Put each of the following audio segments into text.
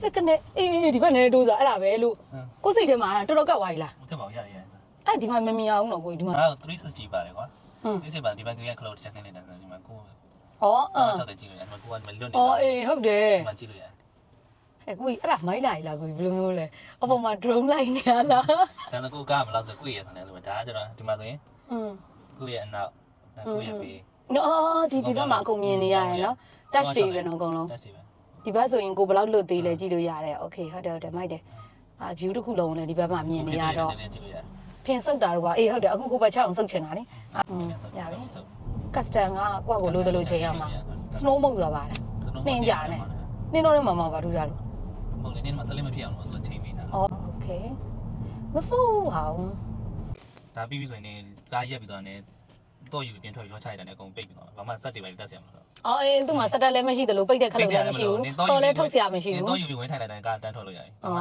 စက္ကနဲ့အေးအေးဒီဘက်နည်းနည်းတိုးစားအဲ့ဒါပဲလို့ဟမ်ကိုယ်စိတ်ထဲမှာအဲ့ဒါတော်တော်ကတ်သွားပြီလားမကက်ပါဘူးရရရအဲ့ဒီမှာမမြင်အောင်တော့ကိုကြီးဒီမှာအဲ့တော့360ပါတယ်ကွာဟွန်း360ပါဒီဘက်ကက cloud check နေတာဆိုဒီမှာကိုဩအအော်င်း6တက်ကြည့်လို့ရတယ်ကိုကမလွတ်နေဩအေးဟုတ်တယ်ဒီမှာကြည့်လို့ရတယ်အဲ့ကိုကြီးအဲ့ဒါမိုက်လာကြီးလားကိုကြီးဘယ်လိုမျိုးလဲအပေါ်မှာ drone လိုက်နေရလားဒါတော့ကိုကမလားဆိုကိုရဆန်တယ်လို့ဒါကကျတော့ဒီမှာဆိုရင်อืมကိုရအနောက်ကိုရပေးနော်ဒီဒီဘက်မှာအကုန်မြင်နေရတယ်နော် touch တွေပဲနော်အကုန်လုံးတက်စီပဲ ဒီဘက်ဆိုရင်ကိုဘယ်လောက်လွတ်သေးလဲကြည့်လို့ရတယ်โอเคဟုတ်တယ်ဟုတ်တယ်မိုက်တယ်အာ view တစ်ခုလုံးလည်းဒီဘက်မှာမြင်နေရတော့ ကြည့်လို့ရတယ် ဖင်ဆုပ်တာတော့ပါအေးဟုတ်တယ်အခုကိုဘက်ချအောင်ဆုပ်ချင်တာလေอืมရပြီ custom ကကိုယ့်ကိုလိုသလိုချိန်ရမှာ snow mode ဆိုတာပါလားနှင်းကြနဲ့နှင်းတော့လည်းမမပါထူးကြလို့ ဟုတ်လေဒီမှာဆလေးမဖြစ်အောင်လို့ဆိုချိန်ပေးတာ အော်โอเคမဆိုးဟာဘူး ဒါပြီးပြီဆိုရင်ကားရက်ပြီးတော့ねတော့ယူပြင်ထွက်ပြီးတော့ချလိုက်တယ်အကုန်ပိတ်ပြီးတော့ဘာမှစက်တွေပဲတက်ဆရာမလို့ အော်အေးသူ့မှာစက်တက်လည်းမရှိသလိုပိတ်တဲ့ခလုတ်လည်းမရှိဘူးတော်လည်းထုတ်เสียမရှိဘူး တော့ယူပြီးဝင်ထိုင်လိုက်တယ်ကားတန်းထွက်လို့ရတယ် อ๋อ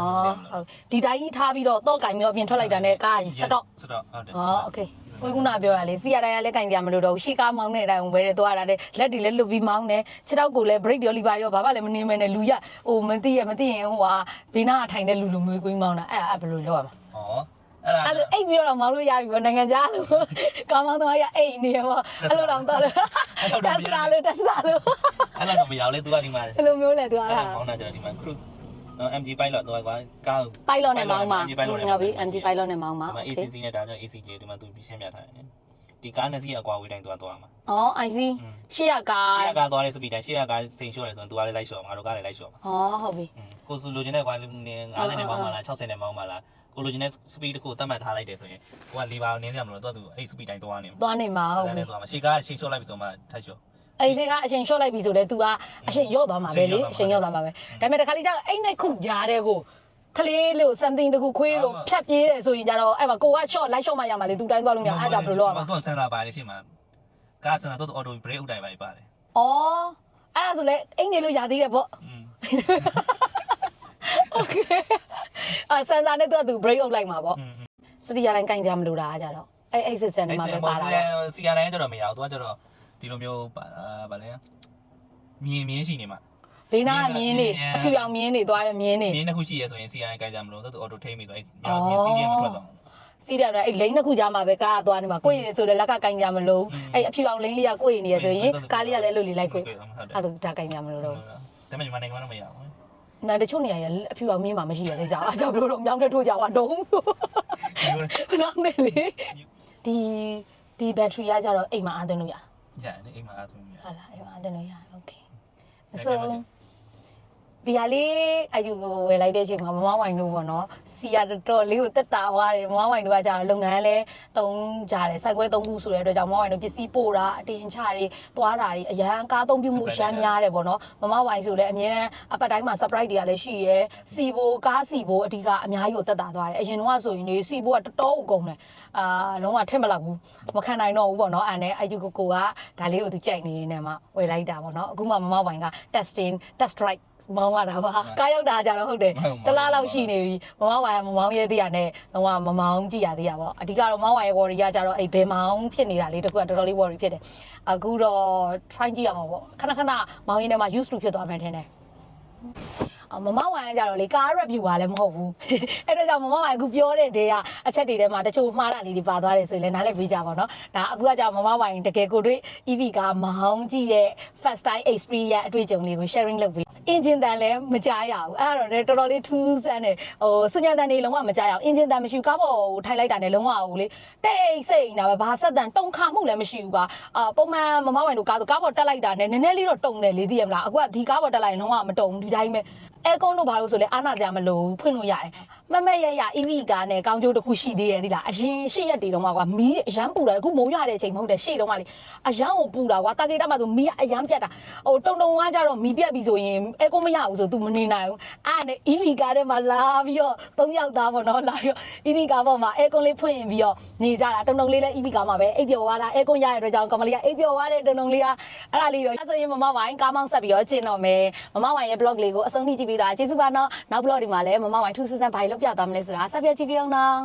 ဟုတ်ဒီတိုင်းကြီးထားပြီးတော့တော့ကင်မျိုးအပြင်ထွက်လိုက်တာနဲ့ကားစတော့ စတော့ဟုတ်တယ် อ๋อโอเคကိုကုနာပြောတာလေစီရတိုင်းကလည်းကင်ကြမလို့တော့ရှေ့ကားမောင်းတဲ့အတိုင်းဘယ်တွေသွားတာလဲလက်တွေလည်းလွတ်ပြီးမောင်းတယ်ခြေထောက်ကိုလည်း brake ရော lever ရောဘာမှလည်းမနေမဲနဲ့လူရဟိုမသိရမသိရင်ဟိုဟာဘေးနားထိုင်တဲ့လူလူမျိုးကိုမောင်းတာအဲ့အဲ့ဘယ်လိုလုပ်ရမှာ ဩ အဲ့ဒါအိတ်ပြီးတော့မောင်းလို့ရပြီပေါ့နိုင်ငံခြားလို့ကားမောင်းသမားကအိတ်နေရောအဲ့လိုတော့တော့တက်စလာလို့တက်စလာလို့အဲ့လိုတော့မရအောင်လေ तू ကဒီမှာအဲ့လိုမျိုးလေ तू ကမောင်းတာကြဒီမှာ cruise MG pilot တော့ကွာကား pilot နဲ့မောင်းမှာငါပြီ MG pilot နဲ့မောင်းမှာ ACC နဲ့ဒါကြောင့် ACJ ဒီမှာ तू ရှင်းပြထားတယ်ဒီကားနဲ့စီးရကွာဝေးတိုင်းသွားသွားမှာ။အော် IC ရှေ့ရကားရှေ့ရကားသွားတဲ့စပီတိုင်းရှေ့ရကားစိန်လျှော့တယ်ဆိုရင် तू ကလည်းလိုက်လျှော့မှာငါတို့ကလည်းလိုက်လျှော့မှာ။အော်ဟုတ်ပြီ။ကိုစုလိုချင်တဲ့ကွာငါးနဲ့မောင်းပါလား60နဲ့မောင်းပါလား။ ကိုလိုချင်တဲ့ speed တစ်ခုသတ်မှတ်ထားလိုက်တယ်ဆိုရင်ကိုကလီဘာကိုနင်းရမလို့တော့သူအဲ့ speed တိုင်းသွားနေမှာ သွားနေမှာဟုတ်ပြီ သွားမှာရှေ့ကားရှေ့လျှော့လိုက်ပြီဆိုမှထိုက်လျှော့ အဲ့ဒီကအချိန် short လိုက်ပြီဆိုလဲ तू ကအချိန်ရော့သွားမှာပဲလေအချိန်ရော့သွားမှာပဲဒါပေမဲ့တခါလေးကျတော့အဲ့နဲ့ခုကြားတဲ့ကိုကလေးလို့ something တခုခွေးလို့ဖြတ်ပြေးတယ်ဆိုရင်ကျတော့အဲ့မှာကိုက short လိုက် short မှရမှာလေ तू တိုင်းသွားလို့မရအဲ့ဒါဘယ်လိုလုပ်ရမှာ သူကစင်တာပါလေရှေ့မှာကားစင်တာတော့ auto brake ဥတိုင်ပါပါတယ် ဩအဲ့ဒါဆိုလဲအိမ်နေလို့ရသေးတယ်ပေါ့ อืม okay အဲ့ဆန်စာနဲ့ तू က तू break out လိုက်မှာပေါ့ อืม စတိရတိုင်းကင်ကြမလို့တာကြတော့အဲ့အဲ့ system တွေမှာပဲပါလာတယ် စီကတိုင်းကျတော့မရဘူးသူကကျတော့ဒီလိုမျိုးဗာလဲမြင်းမြင်းရှိနေမှာ ဘေးနားကမြင်းနေအဖြူရောင်မြင်းနေသွားတယ်မြင်းနေ မြင်းတစ်ခုရှိရဆိုရင်စီကတိုင်းကြိုက်ကြမလို့သူ auto ထိမ့်ပြီးတော့အဲ့မြင်းစီးရမထွက်တော့ စီးတယ်အဲ့လိမ့်တစ်ခုကြားမှာပဲကားသွားနေမှာကိုယ့်ရည်ဆိုလည်းလက်ကကင်ကြမလို့အဲ့အဖြူအောင်လိမ့်လေးကကိုယ့်ရည်နေရဆိုရင်ကားလေးကလည်းလွတ်လေးလိုက်ကို ဟုတ်တယ် အဲ့ဒါဒါကင်ကြမလို့တော့ ဒါပေမဲ့မြန်မာနိုင်ငံမှာတော့မရဘူး နာတချို့နေရာရအဖြူအောင်မြင်းမှာမရှိရသေးကြအောင်အဲ့ကြောင့်တို့တော့မြောင်းတဲ့ထိုးကြပါတော့နောက်နေလေဒီဒီဘက်ထရီကကြတော့အိမ်မှာအားသွင်းလို့ရ ရတယ်အိမ်မှာအားဆုံးရ ဟုတ်လားအိမ်မှာအားသွင်းလို့ရโอเคအစုံ ဒီဟာလေးအယူကိုဝယ်လိုက်တဲ့အချိန်မှာမမဝိုင်တို့ပေါ့နော်စီရတော်တော်လေးကိုတက်တာသွားတယ်မမဝိုင်တို့ကကြာတော့လုပ်ငန်းလဲတုံးကြတယ်စိုက်ခွဲသုံးခုဆိုတဲ့အတွက်ကြောင့်မမဝိုင်တို့ပစ္စည်းပို့တာအတင်ချတွေသွားတာတွေအရန်ကားသုံးပြုမှုရှမ်းများတယ်ပေါ့နော်မမဝိုင်ဆိုလည်းအများနဲ့အပတ်တိုင်းမှာ surprise တွေကလည်းရှိရယ်စီဘိုကားစီဘိုအဓိကအများကြီးကိုတက်တာသွားတယ်အရင်တော့ဆိုရင်လေစီဘိုကတော်တော်ကိုကုန်တယ်အာလုံးဝထက်မလောက်ဘူးမခံနိုင်တော့ဘူးပေါ့နော်အဲ့နဲ့အယူကိုကိုကဒါလေးကိုသူကြိုက်နေနေမှာဝယ်လိုက်တာပေါ့နော်အခုမှမမဝိုင်က testing test drive မောင်းရတာပါကားရောက်တာကြတော့ဟုတ်တယ်တလားလောက်ရှိနေပြီမမောင်းဝိုင်မမောင်းရဲသေးရနဲ့တော့မမောင်းကြည့်ရသေးရပေါ့အဓိကတော့မောင်းဝိုင်ရဲ့ worry ကကြတော့အဲ့ဘယ်မောင်းဖြစ်နေတာလေးတကူကတော်တော်လေး worry ဖြစ်တယ်အခုတော့ try ကြည့်ရမှာပေါ့ခဏခဏမောင်းရင်းထဲမှာ used to ဖြစ်သွားမှန်းထင်တယ်အမမဝိုင်ကကြတော့လေကား review ပါလည်းမဟုတ်ဘူးအဲ့တော့ကြောင့်မမဝိုင်အခုပြောတဲ့ဒေကအချက်တွေထဲမှာတချို့မှားတာလေးတွေပါသွားတယ်ဆိုရင်လည်းနားလည်ပေးကြပါတော့ဒါအခုကကြောင့်မမဝိုင်တကယ်ကိုတွေ့ EV ကမောင်းကြည့်တဲ့ first time experience အတွေ့အကြုံလေးကို sharing လုပ်ပေး engine တန်လည်းမကြားရဘူးအဲ့ဒါတော့လည်းတော်တော်လေးထူးဆန်းတယ်ဟိုစွညာတန်တွေလုံးဝမကြားရအောင် engine တန်မရှိဘူးကားပေါ်ကိုထိုင်လိုက်တာနဲ့လုံးဝဟိုလေတိတ်ဆိတ်နေတာပဲဘာဆက်တန်တုံခါမှုလည်းမရှိဘူးကအာပုံမှန်မမဝိုင်တို့ကားဆိုကားပေါ်တက်လိုက်တာနဲ့နည်းနည်းလေးတော့တုံတယ်လေသိရမလားအခုကဒီကားပေါ်တက်လိုက်ရင်လုံးဝမတုံဘူးဒီတိုင်းပဲ အဲကွန်တို့ဘာလို့ဆိုလဲအားနာကြမလို့ဖွင့်လို့ရတယ်မမက်ရရ EV ကားနဲ့ကောင်းကျိုးတစ်ခုရှိသေးရဲ့ဒီလားအရင်ရှေ့ရက်တွေတော့မှကွာမီးအရန်ပူတာအခုမိုးရတဲ့အချိန်မဟုတ်တယ်ရှေ့တော့မှလေအရန်ကိုပူတာကွာတာဂေတာမှာဆိုမီးကအရန်ပြတ်တာဟိုတုံတုံကကြတော့မီးပြတ်ပြီဆိုရင်အဲကွန်မရဘူးဆို तू မနေနိုင်ဘူးအဲ့နဲ့ EV ကားထဲမှာလာပြီးတော့သုံးယောက်သားပေါ့နော်လာပြီးတော့ EV ကားပေါ်မှာအဲကွန်လေးဖွင့်ပြီးတော့နေကြတာတုံတုံလေးလည်း EV ကားမှာပဲအိပ်ပျော်သွားတာအဲကွန်ရရတဲ့အတွက်ကြောင့်ကောင်မလေးကအိပ်ပျော်သွားတဲ့တုံတုံလေးကအဲ့ဒါလေးတော့အဲ့ဆိုရင်မမဝိုင်းကားမောင်းဆက်ပြီးတော့ကျင်တော့မယ်မမဝိုင်းရဲ့ blog လေးကိုအဆုံးထိကြည့်ပြီးသားကျေးဇူးပါနော်နောက် blog ဒီမှာလည်းမမဝိုင်းထူးဆန်းဆန်းဘာလို့ပြသွားမလဲဆိုတာဆက်ပြကြည့်ပြအောင်နော်